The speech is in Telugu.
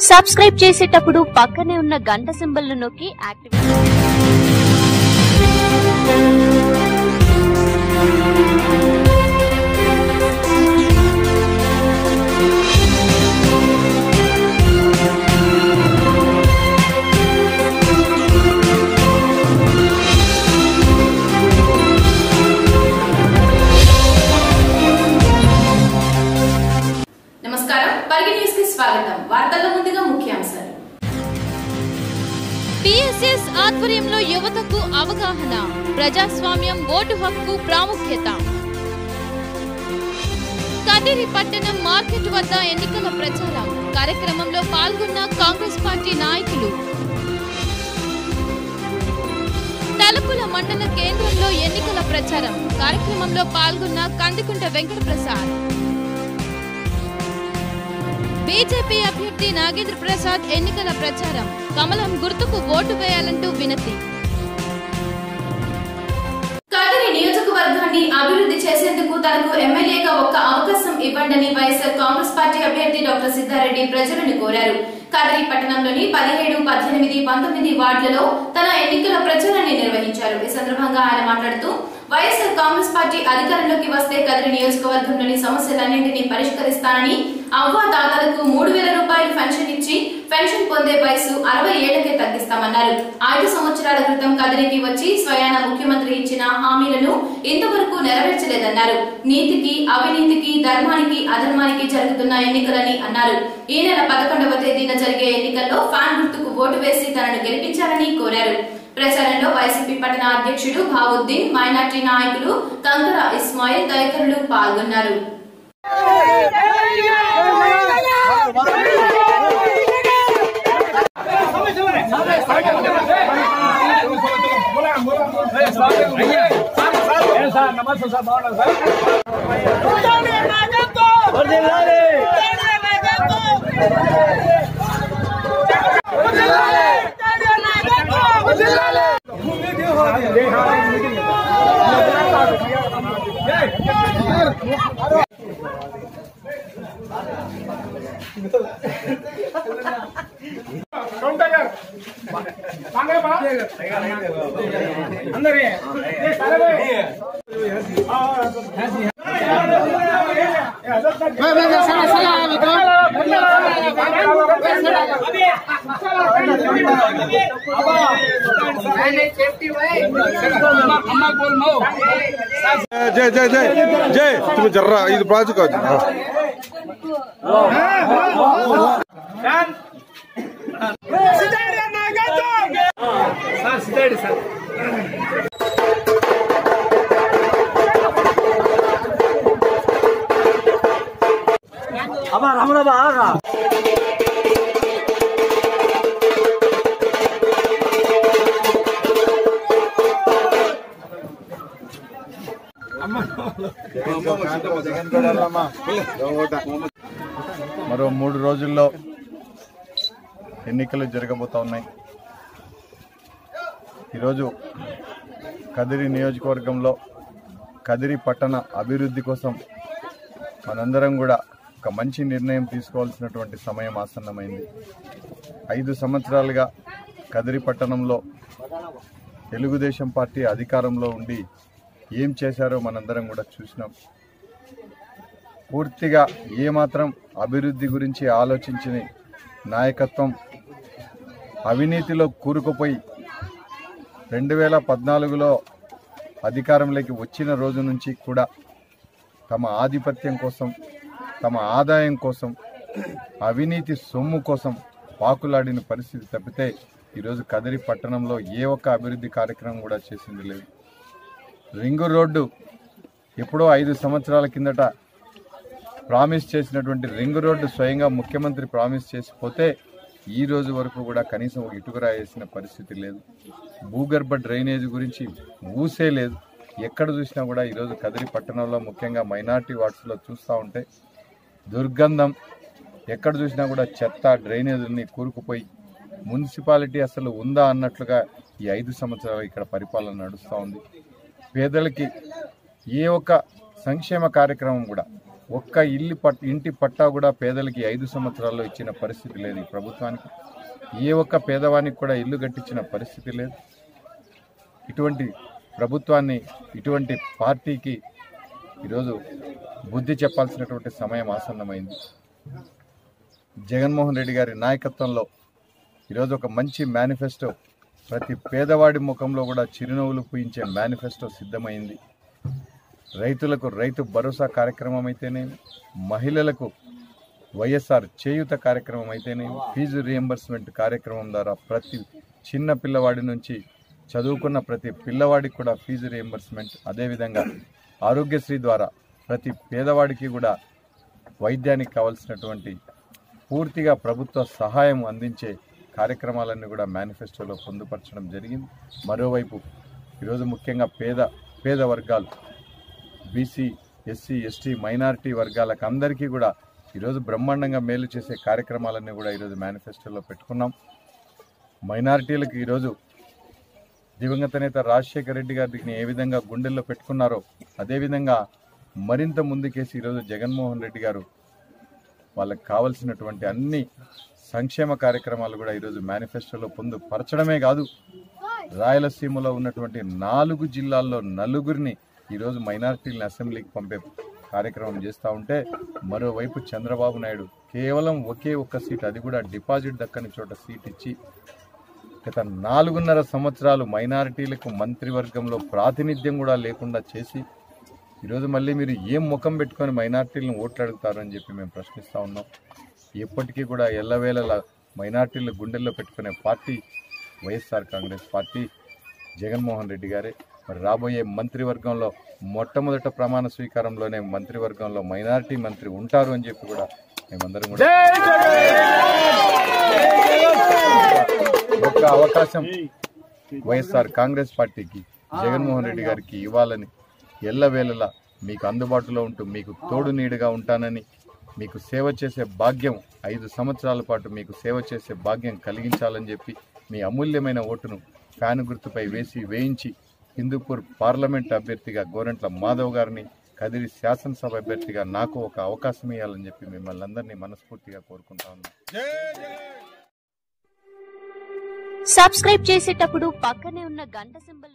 సబ్స్క్రైబ్ చేసేటప్పుడు పక్కనే ఉన్న గంట సింబల్ నొక్కి యాక్టివేట్ నమస్కారం న్యూస్కి స్వాగతం. వార్తల ముందుగా ముఖ్యాంశాలు. పిఎస్ఎస్ ఆధ్వర్యంలో యువతకు అవగాహన ప్రజాస్వామ్యం ఓటు హక్కు ప్రాముఖ్యత. కదిరి పట్టణం మార్కెట్ వద్ద ఎన్నికల ప్రచారం. కార్యక్రమంలో పాల్గొన్న కాంగ్రెస్ పార్టీ నాయకులు. తలుపుల మండల కేంద్రంలో ఎన్నికల ప్రచారం. కార్యక్రమంలో పాల్గొన్న కందికుంట వెంకటప్రసాద్. ప్రసాద్ బీజేపీ అభ్యర్థి నాగేంద్ర ప్రసాద్ ఎన్నికల ప్రచారం. కమలం గుర్తుకు ఓటు వేయాలంటూ వినతి. కదిరి నియోజకవర్గాన్ని అభివృద్ధి చేసేందుకు తనకు ఎమ్మెల్యేగా ఒక్క అవకాశం ఇవ్వండని వైఎస్ఆర్ కాంగ్రెస్ పార్టీ అభ్యర్థి డాక్టర్ సిద్ధారెడ్డి ప్రజలను కోరారు. కదిరి పట్టణంలోని పదిహేడు పద్దెనిమిది పంతొమ్మిది వార్డులలో తన ఎన్నికల ప్రచారాన్ని నిర్వహించారు. ఈ సందర్భంగా ఆయన మాట్లాడుతూ వైఎస్ఆర్ కాంగ్రెస్ పార్టీ అధికారంలోకి వస్తే కదిరి నియోజకవర్గంలోని సమస్యలన్నింటినీ పరిష్కరిస్తానని అవ్వాదాతలకు మూడు వేల రూపాయలు పెన్షన్ ఇచ్చి పెన్షన్ పొందే వయసు అరవై ఏళ్ళకే తగ్గిస్తామన్నారు. ఐదు సంవత్సరాల క్రితం కదిరికి వచ్చి స్వయాన ముఖ్యమంత్రి ఇచ్చిన హామీలను ఇంతవరకు నెరవేర్చలేదన్నారు. నీతికి అవినీతికి ధర్మానికి అధర్మానికి జరుగుతున్న ఎన్నికలని అన్నారు. ఈ నెల పదకొండవ తేదీన జరిగే ఎన్నికల్లో ఫ్యాన్ గుర్తుకు ఓటు వేసి తనను గెలిపించాలని కోరారు. ప్రచారంలో వైసీపీ పట్టణ అధ్యక్షుడు భావుద్దీన్ మైనార్టీ నాయకులు కంకర ఇస్మాయిల్ తదితరులు పాల్గొన్నారు. నమస్తే సార్ బాగున్నారు సార్ అందరి जय जय जय जय। तुम जर्रा इधर बाज का जी हाँ. अब हम लोग आ राम మరో మూడు రోజుల్లో ఎన్నికలు జరగబోతా ఉన్నాయి ఈరోజు కదిరి నియోజకవర్గంలో కదిరి పట్టణ అభివృద్ధి కోసం మనందరం కూడా ఒక మంచి నిర్ణయం తీసుకోవాల్సినటువంటి సమయం ఆసన్నమైంది. ఐదు సంవత్సరాలుగా కదిరి పట్టణంలో తెలుగుదేశం పార్టీ అధికారంలో ఉండి ఏం చేశారో మనందరం కూడా చూసినాం. పూర్తిగా ఏమాత్రం అభివృద్ధి గురించి ఆలోచించిన నాయకత్వం అవినీతిలో కూరుకుపోయి రెండు వేల పద్నాలుగులో అధికారంలోకి వచ్చిన రోజు నుంచి కూడా తమ ఆధిపత్యం కోసం తమ ఆదాయం కోసం అవినీతి సొమ్ము కోసం పాకులాడిన పరిస్థితి తప్పితే ఈరోజు కదిరి పట్టణంలో ఏ ఒక్క అభివృద్ధి కార్యక్రమం కూడా చేసింది లేదు. రింగు రోడ్డు ఎప్పుడో ఐదు సంవత్సరాల కిందట ప్రామిస్ చేసినటువంటి రింగు రోడ్డు స్వయంగా ముఖ్యమంత్రి ప్రామిస్ చేసిపోతే ఈ రోజు వరకు కూడా కనీసం ఒక ఇటుకరా వేసిన పరిస్థితి లేదు. భూగర్భ డ్రైనేజ్ గురించి ఊసే లేదు. ఎక్కడ చూసినా కూడా ఈరోజు కదిరి పట్టణంలో ముఖ్యంగా మైనార్టీ వార్డ్స్లో చూస్తూ ఉంటే దుర్గంధం. ఎక్కడ చూసినా కూడా చెత్త డ్రైనేజీని కూరుకుపోయి మున్సిపాలిటీ అసలు ఉందా అన్నట్లుగా ఈ ఐదు సంవత్సరాలు ఇక్కడ పరిపాలన నడుస్తూ ఉంది. పేదలకి ఏ ఒక్క సంక్షేమ కార్యక్రమం కూడా ఒక్క ఇల్లు పట్ ఇంటి పట్టా కూడా పేదలకి ఐదు సంవత్సరాల్లో ఇచ్చిన పరిస్థితి లేదు ఈ ప్రభుత్వానికి. ఏ ఒక్క పేదవానికి కూడా ఇల్లు కట్టించిన పరిస్థితి లేదు. ఇటువంటి ప్రభుత్వాన్ని ఇటువంటి పార్టీకి ఈరోజు బుద్ధి చెప్పాల్సినటువంటి సమయం ఆసన్నమైంది. జగన్మోహన్ రెడ్డి గారి నాయకత్వంలో ఈరోజు ఒక మంచి మేనిఫెస్టో ప్రతి పేదవాడి ముఖంలో కూడా చిరునవ్వులు పూయించే మేనిఫెస్టో సిద్ధమైంది. రైతులకు రైతు భరోసా కార్యక్రమం అయితేనేమి మహిళలకు వైఎస్ఆర్ చేయూత కార్యక్రమం అయితేనేమి ఫీజు రియంబర్స్మెంట్ కార్యక్రమం ద్వారా ప్రతి చిన్న పిల్లవాడి నుంచి చదువుకున్న ప్రతి పిల్లవాడికి కూడా ఫీజు రియంబర్స్మెంట్. అదేవిధంగా ఆరోగ్యశ్రీ ద్వారా ప్రతి పేదవాడికి కూడా వైద్యానికి కావాల్సినటువంటి పూర్తిగా ప్రభుత్వ సహాయం అందించే కార్యక్రమాలన్నీ కూడా మేనిఫెస్టోలో పొందుపరచడం జరిగింది. మరోవైపు ఈరోజు ముఖ్యంగా పేద పేద వర్గాలు బీసీ ఎస్సీ ఎస్టీ మైనారిటీ వర్గాలకు అందరికీ కూడా ఈరోజు బ్రహ్మాండంగా మేలు చేసే కార్యక్రమాలన్నీ కూడా ఈరోజు మేనిఫెస్టోలో పెట్టుకున్నాం. మైనారిటీలకు ఈరోజు దివంగత నేత రాజశేఖర రెడ్డి గారిని ఏ విధంగా గుండెల్లో పెట్టుకున్నారో అదేవిధంగా మరింత ముందుకేసి ఈరోజు జగన్మోహన్ రెడ్డి గారు వాళ్ళకి కావలసినటువంటి అన్ని సంక్షేమ కార్యక్రమాలు కూడా ఈరోజు మేనిఫెస్టోలో పొందుపరచడమే కాదు రాయలసీమలో ఉన్నటువంటి నాలుగు జిల్లాల్లో నలుగురిని ఈరోజు మైనార్టీలను అసెంబ్లీకి పంపే కార్యక్రమం చేస్తూ ఉంటే మరోవైపు చంద్రబాబు నాయుడు కేవలం ఒకే ఒక్క సీట్ అది కూడా డిపాజిట్ దక్కని చోట సీట్ ఇచ్చి గత నాలుగున్నర సంవత్సరాలు మైనారిటీలకు మంత్రివర్గంలో ప్రాతినిధ్యం కూడా లేకుండా చేసి ఈరోజు మళ్ళీ మీరు ఏం ముఖం పెట్టుకొని మైనార్టీలను ఓట్లు అడుగుతారు అని చెప్పి మేము ప్రశ్నిస్తూ ఉన్నాం. ఎప్పటికీ కూడా ఎల్లవేళలా మైనార్టీలు గుండెల్లో పెట్టుకునే party YSR Congress party Jaganmohan Reddy గారే. మరి రాబోయే మంత్రివర్గంలో మొట్టమొదట ప్రమాణ స్వీకారంలోనే మంత్రివర్గంలో మైనారిటీ మంత్రి ఉంటారు అని చెప్పి కూడా మేమందరం కూడా ఒక్క అవకాశం వైఎస్ఆర్ కాంగ్రెస్ పార్టీకి జగన్మోహన్ రెడ్డి గారికి ఇవ్వాలని ఎల్లవేళలా మీకు అందుబాటులో ఉంటూ మీకు తోడు నీడుగా ఉంటానని మీకు సేవ చేసే భాగ్యం ఐదు సంవత్సరాల పాటు మీకు సేవ చేసే భాగ్యం కలిగించాలని చెప్పి మీ అమూల్యమైన ఓటును ఫ్యాన్ గుర్తుపై వేసి వేయించి హిందూపూర్ పార్లమెంట్ అభ్యర్థిగా గోరంట్ల మాధవ్ గారిని కదిరి శాసనసభ అభ్యర్థిగా నాకు ఒక అవకాశం ఇవ్వాలని చెప్పి మిమ్మల్ని అందరినీ మనస్ఫూర్తిగా కోరుకుంటా ఉన్నాను. సబ్స్క్రైబ్ చేసేటప్పుడు పక్కనే ఉన్న గంట సింబల్